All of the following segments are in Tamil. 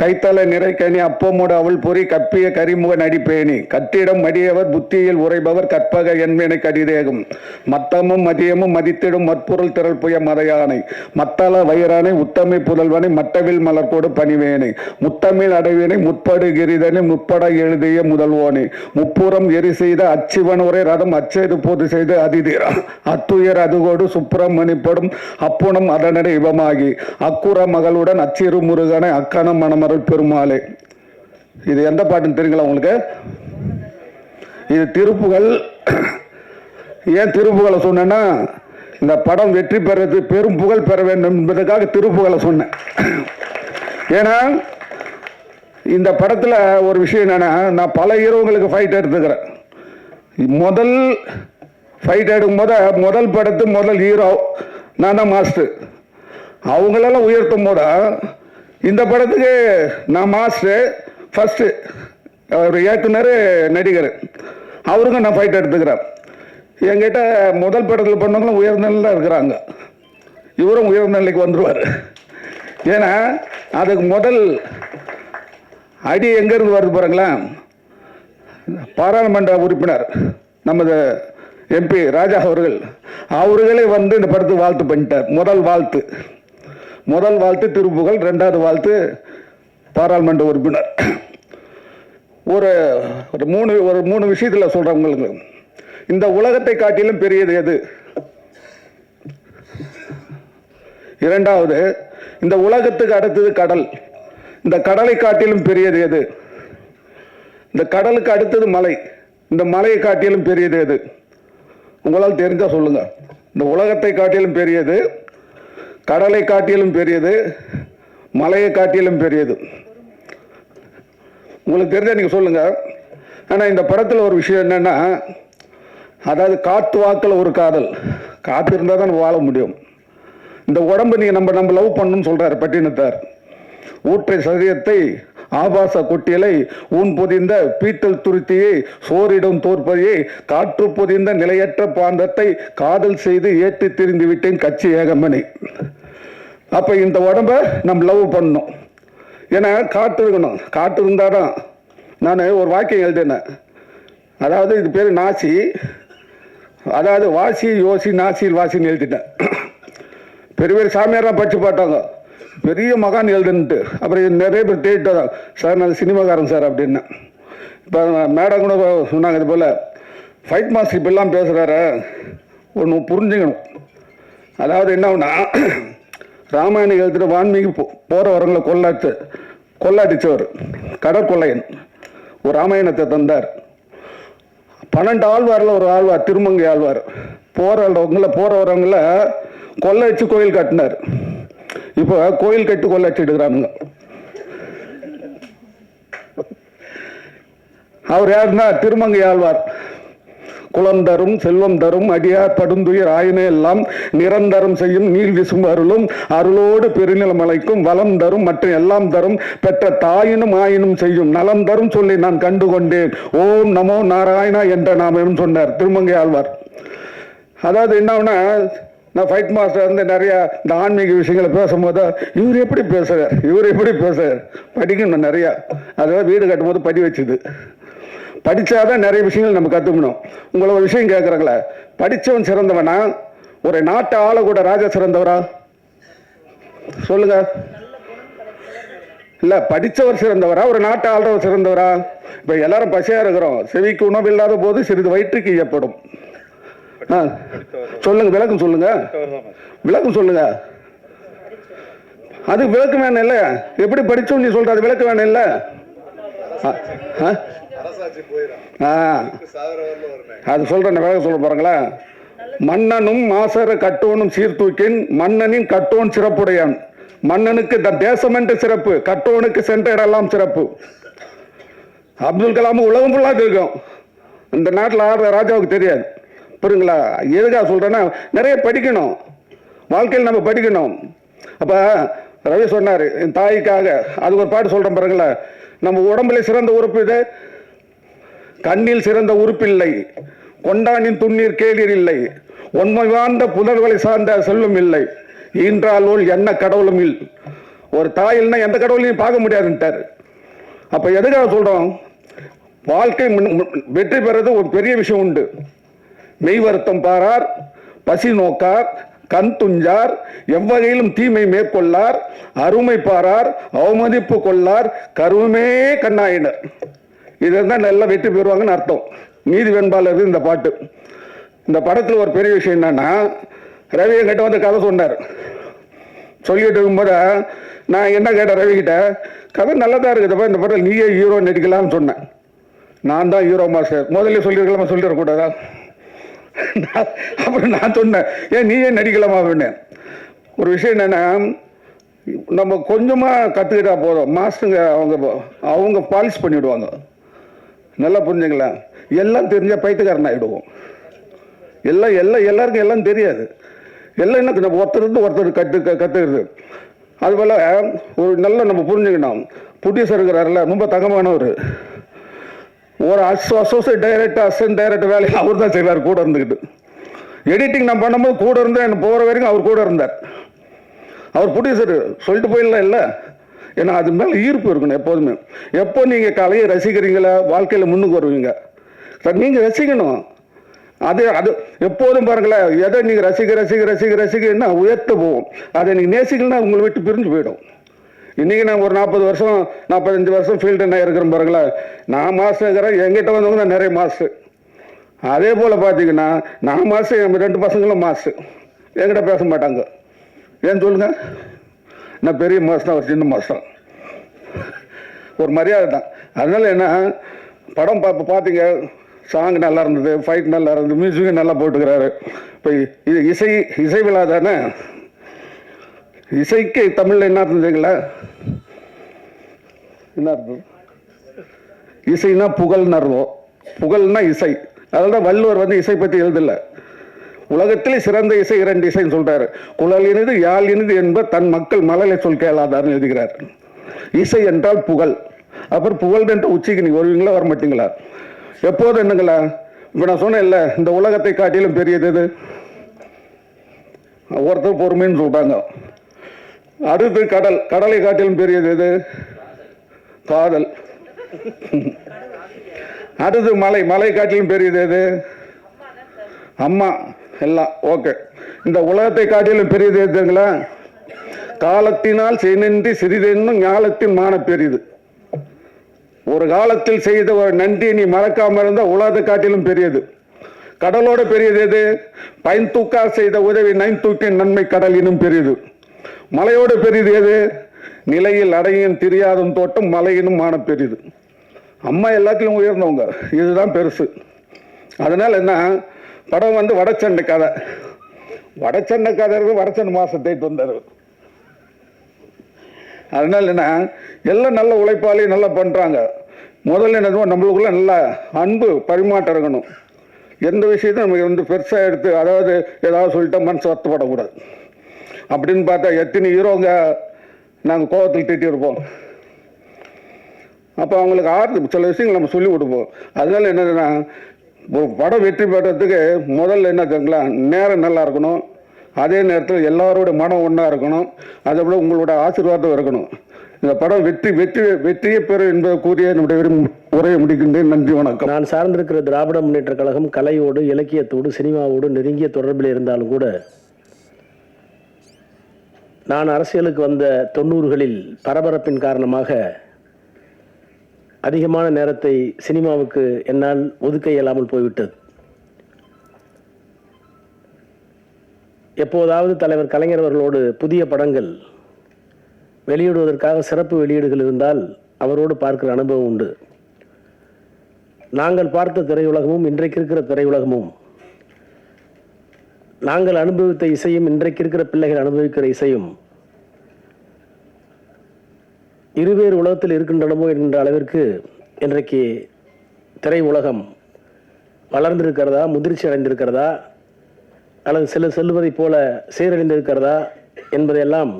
கைத்தல நிறைக்கனி அப்பமோடு அவள் பொறி கப்பிய கரிமுக நடிப்பேணி. கட்டிடம் மடியவர் புத்தியில் உரைபவர் கற்பக என்பனை கடிதேகும். மத்தமும் மதியமும் மதித்திடும் மற்பொருள் திரள் புய மதையானை. மத்தள வயிறானை உத்தமை புதல்வனை மட்டவில் மலர்கோடு பணிவேனை முத்தமிழ் அடைவினை முற்படு கிரிதனை முற்பட எழுதிய முதல்வோனை. முப்புறம் எரி செய்த அச்சிவன் உரை ரதம் அச்செய்து போது செய்து அதிதிரா. அத்துயர் அதுகோடு சுப்பிரமணிப்படும் அப்புணம் அதனடை இவமாகி. அக்குற மகளுடன் அச்சிறு முருகனை அக்கணம் மனம் மணமருள் பெருமாளே. இது எந்த பாட்டுன்னு தெரியுங்களா உங்களுக்கு? இது திருப்புகள். ஏன் திருப்புகளை சொன்னேன்னா இந்த படம் வெற்றி பெறது பெரும் புகழ் பெற வேண்டும் என்பதற்காக திருப்புகளை சொன்னேன். ஏன்னா இந்த படத்தில் ஒரு விஷயம் என்னென்னா நான் பல ஹீரோங்களுக்கு ஃபைட் எடுத்துக்கிறேன். முதல் ஃபைட் எடுக்கும் போத முதல் படத்து முதல் ஹீரோ நான் தான் மாஸ்டர் அவங்களெல்லாம் உயர்த்தும் போது இந்த படத்துக்கு நான் மாஸ்டர் ஃபஸ்ட்டு அவர் இயக்குனர் நடிகர். அவருக்கும் நான் ஃபைட் எடுத்துக்கிறேன். என்கிட்ட முதல் படத்தில் பண்ணவங்களும் உயர்நிலையில் இருக்கிறாங்க. இவரும் உயர்நிலைக்கு வந்துடுவார் ஏன்னா அதுக்கு முதல் அடி எங்கேருந்து வருது பாருங்களேன்? பாராளுமன்ற உறுப்பினர் நமது எம்பி ராஜா அவர்கள். அவர்களே வந்து இந்த படத்துக்கு வாழ்த்து பண்ணிட்டார். முதல் வாழ்த்து. முதல் வாழ்த்து திருப்புகழ் ரெண்டாவது வாழ்த்து பாராளுமன்ற உறுப்பினர். ஒரு ஒரு மூணு ஒரு மூணு விஷயத்தில் சொல்கிறேன் உங்களுக்கு. இந்த உலகத்தை காட்டிலும் பெரியது எது? இரண்டாவது இந்த உலகத்துக்கு அடுத்தது கடல். இந்த கடலை காட்டிலும் பெரியது எது? இந்த கடலுக்கு அடுத்தது மலை. இந்த மலையை காட்டிலும் பெரியது எது? உங்களால் தெரிஞ்சால் சொல்லுங்கள் இந்த உலகத்தை காட்டிலும் பெரியது கடலை காட்டிலும் பெரியது மலையை காட்டிலும் பெரியது. உங்களுக்கு தெரிஞ்சா நீங்கள் சொல்லுங்கள் ஆனால் இந்த படத்தில் ஒரு விஷயம் என்னென்னா அதாவது காற்று வாக்கில் ஒரு காதல். காற்று இருந்தால் தான் வாழ முடியும். இந்த உடம்பு நீங்கள் நம்ம நம்ம லவ் பண்ணணும்னு சொல்கிறார் பட்டினத்தார். ஊற்றை சதயத்தை ஆபாச கொட்டியலை ஊன் பொதிந்த பீட்டல் துருத்தியை சோரிடும் தோற்பதையை காற்று பொதிந்த நிலையற்ற பாந்தத்தை காதல் செய்து ஏற்றி திரிந்து விட்டேன் கட்சி ஏகமணி. அப்ப இந்த உடம்ப நம்ம லவ் பண்ணணும். ஏன்னா காற்று இருக்கணும். காற்று இருந்தாதான் நான் ஒரு வாக்கியம் எழுதினேன். அதாவது இது பேர் நாசி. அதாவது வாசி யோசி நாசியில் வாசின்னு எழுதிட்டேன். பெரிய பெரிய சாமியாரெலாம் படிச்சு பார்த்தாங்க. பெரிய மகான் எழுதுன்ட்டு. அப்புறம் நிறைய பேர் தேடிட்டு சார் நான் சினிமாக்காரன் சார் அப்படின்னு. இப்போ மேடம் கூட சொன்னாங்க இது போல் ஃபைட் மாஸ்டர் இப்படிலாம் பேசுகிறாரு ஒன்று புரிஞ்சுக்கணும். அதாவது என்னன்னா ராமாயணம் எழுத்துட்டு வான்மீகி போ போகிற வரங்களை கொள்ளாச்சு கொள்ளாடிச்சவர் கடற்கொள்ளையன். ஒரு ராமாயணத்தை தந்தார். பன்னெண்டு ஆழ்வாரில் ஒரு ஆழ்வார் திருமங்கை ஆழ்வார். போகிறவங்கள போகிற வரவங்கள கொள்ளை வச்சு கோயில் கட்டினார். இப்போ கோயில் கட்டு கொள்ளை அவர் யாருன்னா திருமங்கையாழ்வார் குளம் குலம் தரும் செல்வம் தரும் அடியார் படுந்துயிர் ஆயினே எல்லாம் நிரந்தரம் செய்யும் நீள் விசும் அருளும் அருளோடு பெருநிலமலைக்கும் வளம் தரும் மற்றும் எல்லாம் தரும் பெற்ற தாயினும் ஆயினும் செய்யும் நலம் தரும் சொல்லி நான் கண்டு கொண்டேன் ஓம் நமோ நாராயணா என்ற நாமம் சொன்னார் திருமங்கை ஆழ்வார். அதாவது என்னன்னா நான் ஃபைட் மாஸ்டர் வந்து நிறைய இந்த ஆன்மீக விஷயங்களை பேசும்போது இவர் எப்படி பேசுகிறார் இவர் எப்படி பேசுகிறார் படிக்கணும் நிறையா. அதெல்லாம் வீடு கட்டும்போது படி வச்சுது. படிச்சாதான் நிறைய விஷயங்கள் நம்ம கற்றுக்கணும் உங்களை ஒரு விஷயம் கேட்குறாங்களே படித்தவன் சிறந்தவனா? ஒரு நாட்டை ஆளக்கூட ராஜா சிறந்தவரா? சொல்லுங்க. இல்லை படித்தவர் சிறந்தவரா? ஒரு நாட்டை ஆள்றவர் சிறந்தவரா? இப்போ எல்லாரும் பசியாக இருக்கிறோம். செவிக்கு உணவு இல்லாத போது சிறிது வயிற்றுக்கு ஈயப்படும். சொல்லுங்க விளக்கம் சொல்லுங்க. விளக்கம் சொல்லுங்க. அது விளக்கம் வேணும் இல்ல எப்படி படிச்சோம் நீ சொல்ற அது விளக்கம் வேணும் இல்ல? ஆ, ஆ? ஆ. அது சொல்றேன் விளக்கம் சொல்ல போறாங்களா? மன்னனும் மாசர கட்டோனும் சீர்தூக்கின் மன்னனின் கட்டோன் சிறப்புடையான். மன்னனுக்கு த தேசம் என்று சிறப்பு கட்டோனுக்கு சென்ற இடமெல்லாம் சிறப்பு. அப்துல் கலாம் உலகம் ஃபுல்லாக தெரியும். இந்த நாட்டில் ஆடுற ராஜாவுக்கு தெரியாது. புரியுங்களா எதுக்காக சொல்கிறேன்னா நிறைய படிக்கணும். வாழ்க்கையில் நம்ம படிக்கணும். அப்போ ரவி சொன்னார் என் தாய்க்காக அது ஒரு பாட்டு சொல்கிறேன் பாருங்களேன் நம்ம உடம்புல சிறந்த உறுப்பு இது. கண்ணில் சிறந்த உறுப்பில்லை கொண்டானின் துண்ணீர் கேளீர் இல்லை. உண்மை வாழ்ந்த புதர்களை சார்ந்த செல்வம் இல்லை. ஈன்றாலோல் என்ன கடவுளும் இல். ஒரு தாய் இல்லைன்னா எந்த கடவுளையும் பார்க்க முடியாதுன்ட்டார். அப்போ எதுக்காக சொல்கிறோம் வாழ்க்கை முன்- வெற்றி பெறது ஒரு பெரிய விஷயம் உண்டு. மெய் வருத்தம் பாரார் பசி நோக்கார் கண் துஞ்சார் எவ்வகையிலும் தீமை மேற்கொள்ளார் அருமை பாரார் அவமதிப்பு கொள்ளார் கருவமே கண்ணாயினர். இதுதான் நல்லா வெற்றி பெறுவாங்கன்னு அர்த்தம். நீதி வெண்பாளர் இந்த பாட்டு. இந்த படத்தில் ஒரு பெரிய விஷயம் என்னன்னா ரவி என்கிட்ட வந்து கதை சொன்னார். சொல்லிட்டு இருக்கும்போது நான் என்ன கேட்டேன் ரவி கதை நல்லதாக இருக்குதுப்பா இந்த படத்தில் நீயே ஹீரோ நடிக்கலாம்னு சொன்னேன். நான் தான் ஹீரோ மாஸ்டர் முதல்ல சொல்லியிருக்கலாமா? சொல்லிடக்கூடாதா? அப்புறம் நான் சொன்னேன் ஏன் நீயே நடிக்கலாமா? அப்படின்னு. ஒரு விஷயம் என்னென்னா நம்ம கொஞ்சமாக கற்றுக்கிட்டா போதும். மாஸ்டருங்க அவங்க அவங்க பாலிஷ் பண்ணிவிடுவாங்க நல்லா புரிஞ்சுங்களேன் எல்லாம் தெரிஞ்ச பைத்துக்காரன் ஆகிடுவோம் எல்லாம் எல்லாம் எல்லாருக்கும் எல்லாம் தெரியாது. எல்லாம் என்ன நம்ம ஒருத்தர் இருந்து ஒருத்தர் கற்று கற்றுக்கிறது அதுபோல் ஒரு நல்ல நம்ம புரிஞ்சுக்கணும். புட்டிஸ் இருக்கிறாரில்ல ரொம்ப தங்கமானவர். ஒரு அசோ அசோசியேட் டைரக்டர் அசிஸ்டன்ட் டைரக்டர் வேலையை அவர் தான் செய்வார் கூட இருந்துக்கிட்டு எடிட்டிங் நான் பண்ணும்போது கூட இருந்து என்ன போகிற வரைக்கும் அவர் கூட இருந்தார். அவர் ப்ரொடியூசர் சொல்லிட்டு போயிடலாம் இல்லை. ஏன்னா அது மேலே ஈர்ப்பு இருக்கணும் எப்போதுமே. எப்போ நீங்கள் கலையை ரசிக்கிறீங்களா? வாழ்க்கையில் முன்னுக்கு வருவீங்க. சார் நீங்கள் ரசிக்கணும். அது அது எப்போதும் பாருங்களேன் எதை நீங்கள் ரசிக்க ரசிக்க ரசிக்க ரசிக்கன்னா உயர்த்த போவோம் அதை நீங்கள் நேசிக்கலன்னா உங்களை விட்டு பிரிஞ்சு போயிடும். இன்றைக்கி நான் ஒரு நாற்பது வருஷம் நாற்பத்தஞ்சு வருஷம் ஃபீல்டு நான் இருக்கிறேன் பாருங்களேன். நான் மாஸ்டர் இருக்கிறேன் எங்கிட்ட வந்தவங்க நான் நிறைய மாசு அதே போல் பார்த்தீங்கன்னா நான் மாஸ்டர் என் ரெண்டு பசங்களும் மாசு என்கிட்ட பேச மாட்டாங்க. ஏன் சொல்லுங்க? நான் பெரிய மாசம் ஒரு சின்ன மாசம் ஒரு மரியாதை தான். அதனால என்ன படம் பார்ப்ப பார்த்தீங்க சாங் நல்லா இருந்தது ஃபைட் நல்லா இருந்தது மியூசிக்கும் நல்லா போட்டுக்கிறாரு. இப்போ இது இசை இசை விழா தானே? இசைக்கு தமிழில் என்ன இருந்ததுங்களா என்ன அர்த்தம்? இசைனா புகழ்னு அர்த்தம். புகழ்னா இசை. அதனால தான் வள்ளுவர் வந்து இசை பற்றி எழுதல. உலகத்திலே சிறந்த இசை இரண்டு இசைன்னு சொல்றாரு. குழல் இனிது யாழ் இனிது என்ப தன் மக்கள் மழலை சொல் கேளாதார்னு எழுதுகிறார். இசை என்றால் புகழ். அப்புறம் புகழ் என்ற உச்சிக்கு நீங்கள் வருவீங்களா வர மாட்டீங்களா? எப்போது என்னங்களா? இப்போ நான் சொன்னேன்ல இந்த உலகத்தை காட்டிலும் பெரியது எது? ஒருத்தர் பொறுமைன்னு சொல்கிறாங்க அடுத்து கடல். கடலை காட்டிலும் பெரியது எது? காதல். அடுத்து மலை. மலை காட்டிலும் பெரியது எது? அம்மா. எல்லாம் ஓகே. இந்த உலகத்தை காட்டிலும் பெரியது எதுங்களா காலத்தினால் செய்நின்றி சிறிதென்னும் ஞாலத்தின் மான பெரியது. ஒரு காலத்தில் செய்த ஒரு நன்றி நீ மறக்காம இருந்தால் உலகத்தை காட்டிலும் பெரியது. கடலோட பெரியது எது? பயன் தூக்கார் செய்த உதவி நைன் தூக்கின் நன்மை கடல் இன்னும் பெரியது. மலையோட பெரியது எது? நிலையில் அடையும் தெரியாதும் தோட்டம் மலையினும் மான பெரியது. அம்மா எல்லாத்திலும் உயர்ந்தவங்க. இதுதான் பெருசு. அதனால என்ன? படம் வந்து வடச்சண்டை கதை. வடச்சண்டை கதை இருக்கு வடச்சண்டை மாதத்தை தொந்தரவு அதனால என்ன? எல்லாம் நல்ல உழைப்பாளி நல்லா பண்ணுறாங்க முதல்ல என்ன நம்மளுக்குள்ள நல்ல அன்பு பரிமாற்றம் இருக்கணும். எந்த விஷயத்தையும் நம்ம வந்து பெருசாக எடுத்து அதாவது ஏதாவது சொல்லிட்டா மனசு வருத்தப்படக்கூடாது. அப்படின்னு பார்த்தா எத்தனை ஹீரோங்க நாங்கள் கோவத்தில் திட்டியிருப்போம் அப்போ அவங்களுக்கு ஆறுது சில விஷயங்கள் நம்ம சொல்லி கொடுப்போம். அதனால என்னதுன்னா ஒரு படம் வெற்றி பெறத்துக்கு முதல்ல என்ன தெரியுங்களா நேரம் நல்லா இருக்கணும். அதே நேரத்தில் எல்லாரோட மனம் ஒன்றா இருக்கணும். அதை விட உங்களோட ஆசீர்வாதம் இருக்கணும். இந்த படம் வெற்றி வெற்றி வெற்றியை பெறும் என்பதை கூறிய என்னுடைய உரையை முடிக்கின்றேன். நன்றி வணக்கம். நான் சார்ந்திருக்கிற திராவிட முன்னேற்ற கழகம் கலையோடு இலக்கியத்தோடு சினிமாவோடு நெருங்கிய தொடர்பில் இருந்தாலும் கூட நான் அரசியலுக்கு வந்த தொண்ணூறுகளில் பரபரப்பின் காரணமாக அதிகமான நேரத்தை சினிமாவுக்கு என்னால் ஒதுக்க இயலாமல் போய்விட்டது. எப்போதாவது தலைவர் கலைஞர் அவர்களோடு புதிய படங்கள் வெளியிடுவதற்காக சிறப்பு வெளியீடுகள் இருந்தால் அவரோடு பார்க்கிற அனுபவம் உண்டு. நாங்கள் பார்த்த திரையுலகமும் இன்றைக்கு இருக்கிற திரையுலகமும் நாங்கள் அனுபவித்த இசையும் இன்றைக்கு இருக்கிற பிள்ளைகள் அனுபவிக்கிற இசையும் இருவேறு உலகத்தில் இருக்கின்றனமோ என்கின்ற அளவிற்கு இன்றைக்கு திரை உலகம் வளர்ந்திருக்கிறதா முதிர்ச்சி அடைந்திருக்கிறதா அல்லது சில செல்வதைப் போல சீரழிந்திருக்கிறதா என்பதையெல்லாம்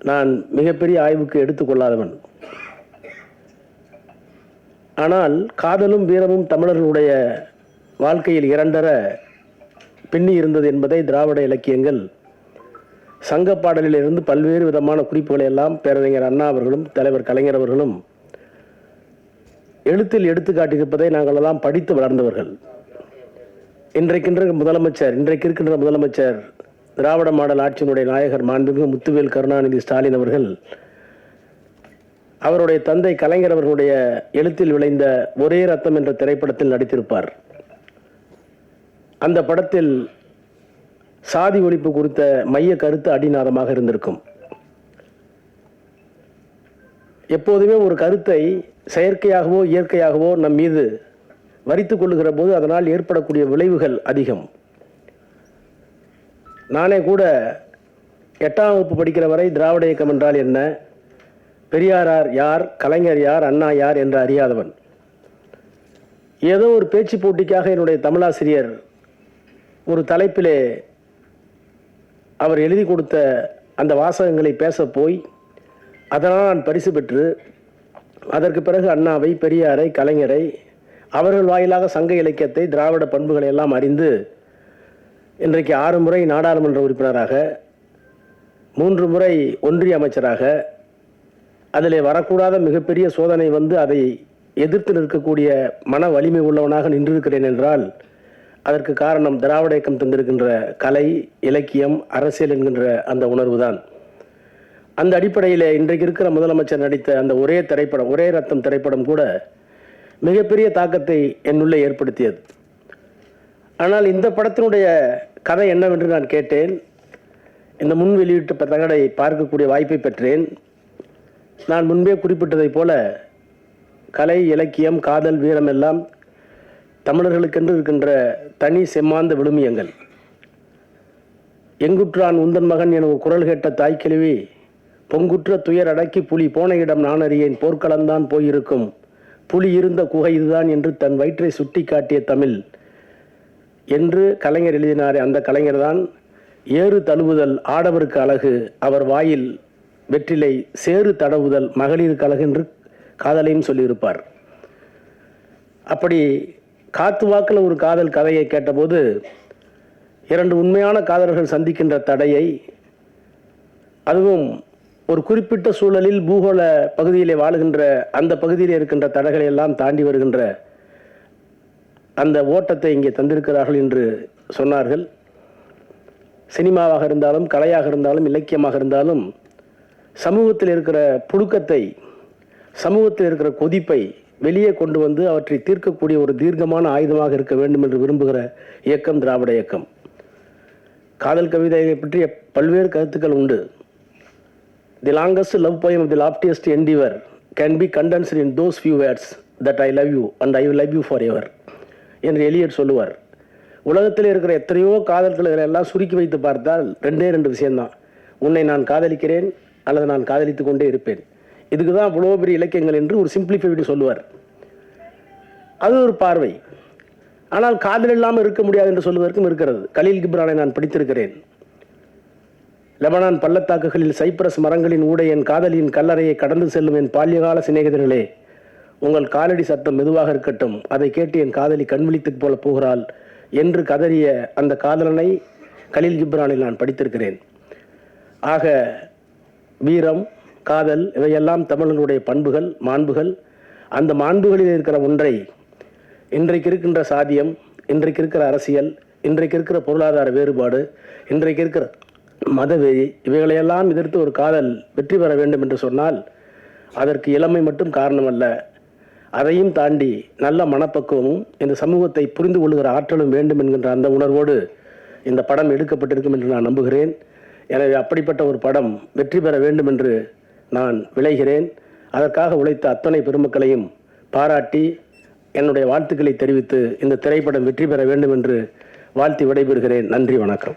நான் மிகப்பெரிய ஆய்வுக்கு எடுத்துக்கொள்ளாதவன். ஆனால் காதலும் வீரமும் தமிழர்களுடைய வாழ்க்கையில் இரண்டர பின்னி இருந்தது என்பதை திராவிட இலக்கியங்கள் சங்க பாடலிலிருந்து பல்வேறு விதமான குறிப்புகளை எல்லாம் பேரறிஞர் அண்ணா அவர்களும் தலைவர் கலைஞர் அவர்களும் எழுத்தில் எடுத்து காட்டியிருப்பதை நாங்கள் எல்லாம் படித்து வளர்ந்தவர்கள். இன்றைக்கின்ற முதலமைச்சர் இன்றைக்கு இருக்கின்ற முதலமைச்சர் திராவிட மாடல் ஆட்சியினுடைய நாயகர் மாண்புமிகு முத்துவேல் கருணாநிதி ஸ்டாலின் அவர்கள் அவருடைய தந்தை கலைஞர் அவர்களுடைய எழுத்தில் விளைந்த ஒரே ரத்தம் என்ற திரைப்படத்தில் நடித்திருப்பார். அந்த படத்தில் சாதி ஒழிப்பு குறித்த மைய கருத்து அடிநாதமாக இருந்திருக்கும். எப்போதுமே ஒரு கருத்தை செயற்கையாகவோ இயற்கையாகவோ நம் மீது வரித்து கொள்ளுகிற போது அதனால் ஏற்படக்கூடிய விளைவுகள் அதிகம். நானே கூட எட்டாம் வகுப்பு படிக்கிற வரை திராவிட இயக்கம் என்றால் என்ன? பெரியாரார் யார் கலைஞர் யார் அண்ணா யார் என்று அறியாதவன். ஏதோ ஒரு பேச்சு போட்டிக்காக என்னுடைய தமிழாசிரியர் ஒரு தலைப்பிலே அவர் எழுதி கொடுத்த அந்த வாசகங்களை பேச போய் அதனால் நான் பரிசு பெற்று அதற்கு பிறகு அண்ணாவை பெரியாரை கலைஞரை அவர்கள் வாயிலாக சங்க இலக்கியத்தை திராவிட பண்புகளை எல்லாம் அறிந்து இன்றைக்கு ஆறு முறை நாடாளுமன்ற உறுப்பினராக மூன்று முறை ஒன்றிய அமைச்சராக அதிலே வரக்கூடாத மிகப்பெரிய சோதனை வந்து அதை எதிர்த்து நிற்கக்கூடிய மன வலிமை உள்ளவனாக நின்றிருக்கிறேன் என்றால் அதற்கு காரணம் திராவிட இயக்கம் தந்திருக்கின்ற கலை இலக்கியம் அரசியல் என்கின்ற அந்த உணர்வுதான். அந்த அடிப்படையில் இன்றைக்கு இருக்கிற முதலமைச்சர் நடித்த அந்த ஒரே திரைப்படம் ஒரே ரத்தம் திரைப்படம் கூட மிகப்பெரிய தாக்கத்தை என்னுள்ளே ஏற்படுத்தியது. ஆனால் இந்த படத்தினுடைய கதை என்னவென்று நான் கேட்டேன். இந்த முன் வெளியிட்ட தகடை பார்க்கக்கூடிய வாய்ப்பை பெற்றேன். நான் முன்பே குறிப்பிட்டதைப் போல கலை இலக்கியம் காதல் வீரம் எல்லாம் தமிழர்களுக்கென்று இருக்கின்ற தனி செம்மாந்த விழுமியங்கள். எங்குற்றான் உந்தன் மகன் என குரல் கேட்ட தாய்க்கிழவி பொங்குற்ற துயர் அடக்கி புலி போன இடம் நான் அறியேன் போர்க்களம்தான் போயிருக்கும். புலி இருந்த குகை இதுதான் என்று தன் வயிற்றை சுட்டி காட்டிய தமிழ். என்று கலைஞர் எழுதினாரே அந்த கலைஞர் தான் ஏறு தழுவுதல் ஆடவருக்கு அழகு அவர் வாயில் வெற்றிலை சேறு தடவுதல் மகளிருக்கு அழகு என்று காதலையும் சொல்லியிருப்பார். அப்படி காத்து வாக்கில் ஒரு காதல் கதையை கேட்டபோது இரண்டு உண்மையான காதலர்கள் சந்திக்கின்ற தடையை அதுவும் ஒரு குறிப்பிட்ட சூழலில் பூகோள பகுதியிலே வாழுகின்ற அந்த பகுதியில் இருக்கின்ற தடைகளை எல்லாம் தாண்டி வருகின்ற அந்த ஓட்டத்தை இங்கே தந்திருக்கிறார்கள் என்று சொன்னார்கள். சினிமாவாக இருந்தாலும் கலையாக இருந்தாலும் இலக்கியமாக இருந்தாலும் சமூகத்தில் இருக்கிற புழுக்கத்தை சமூகத்தில் இருக்கிற கொதிப்பை வெளியே கொண்டு வந்து அவற்றை தீர்க்கக்கூடிய ஒரு தீர்க்கமான ஆயுதமாக இருக்க வேண்டும் என்று விரும்புகிற இயக்கம் திராவிட இயக்கம். காதல் கவிதையை பற்றிய பல்வேறு கருத்துக்கள் உண்டு. The longest love poem the loftiest endeavour can be condensed in those few words that I love you and I love you forever என்று எலியட் சொல்லுவார். உலகத்தில் இருக்கிற எத்தனையோ காதல்களை எல்லாம் சுருக்கி வைத்து பார்த்தால் ரெண்டே ரெண்டு விஷயம்தான். உன்னை நான் காதலிக்கிறேன் அல்லது நான் காதலித்து கொண்டே இருப்பேன். இதுக்கு தான் அவ்வளோ பெரிய இலக்கியங்கள் என்று ஒரு சிம்பிளிஃபைடு சொல்லுவார். அது ஒரு பார்வை. ஆனால் காதல் இல்லாமல் இருக்க முடியாது என்று சொல்வதற்கும் இருக்கிறது. கலீல் கிப்ரானை நான் படித்திருக்கிறேன். லெபனான் பள்ளத்தாக்குகளில் சைப்ரஸ் மரங்களின் ஊடே என் காதலியின் கல்லறையை கடந்து செல்லும் என் பால்யகால சிநேகிதர்களே உங்கள் காலடி சத்தம் மெதுவாக இருக்கட்டும். அதை கேட்டு என் காதலி கண்விழித்து போல போகிறாள் என்று கதறிய அந்த காதலனை கலீல் கிப்ரானில் நான் படித்திருக்கிறேன். ஆக வீரம் காதல் இவையெல்லாம் தமிழர்களுடைய பண்புகள் மாண்புகள். அந்த மாண்புகளில் இருக்கிற ஒன்றை இன்றைக்கு இருக்கின்ற சாதியம் இன்றைக்கு இருக்கிற அரசியல் இன்றைக்கு இருக்கிற பொருளாதார வேறுபாடு இன்றைக்கு இருக்கிற மதவெறி இவைகளையெல்லாம் எதிர்த்து ஒரு காதல் வெற்றி பெற வேண்டும் என்று சொன்னால் அதற்கு இளமை மட்டும் காரணமல்ல. அதையும் தாண்டி நல்ல மனப்பக்குவமும் இந்த சமூகத்தை புரிந்து கொள்கிற ஆற்றலும் வேண்டும் என்கின்ற அந்த உணர்வோடு இந்த படம் எடுக்கப்பட்டிருக்கும் என்று நான் நம்புகிறேன். எனவே அப்படிப்பட்ட ஒரு படம் வெற்றி பெற வேண்டும் என்று நான் விளைகிறேன். அதற்காக உழைத்த அத்தனை பெருமக்களையும் பாராட்டி என்னுடைய வாழ்த்துக்களை தெரிவித்து இந்த திரைப்படம் வெற்றி பெற வேண்டும் என்று வாழ்த்தி விடைபெறுகிறேன். நன்றி வணக்கம்.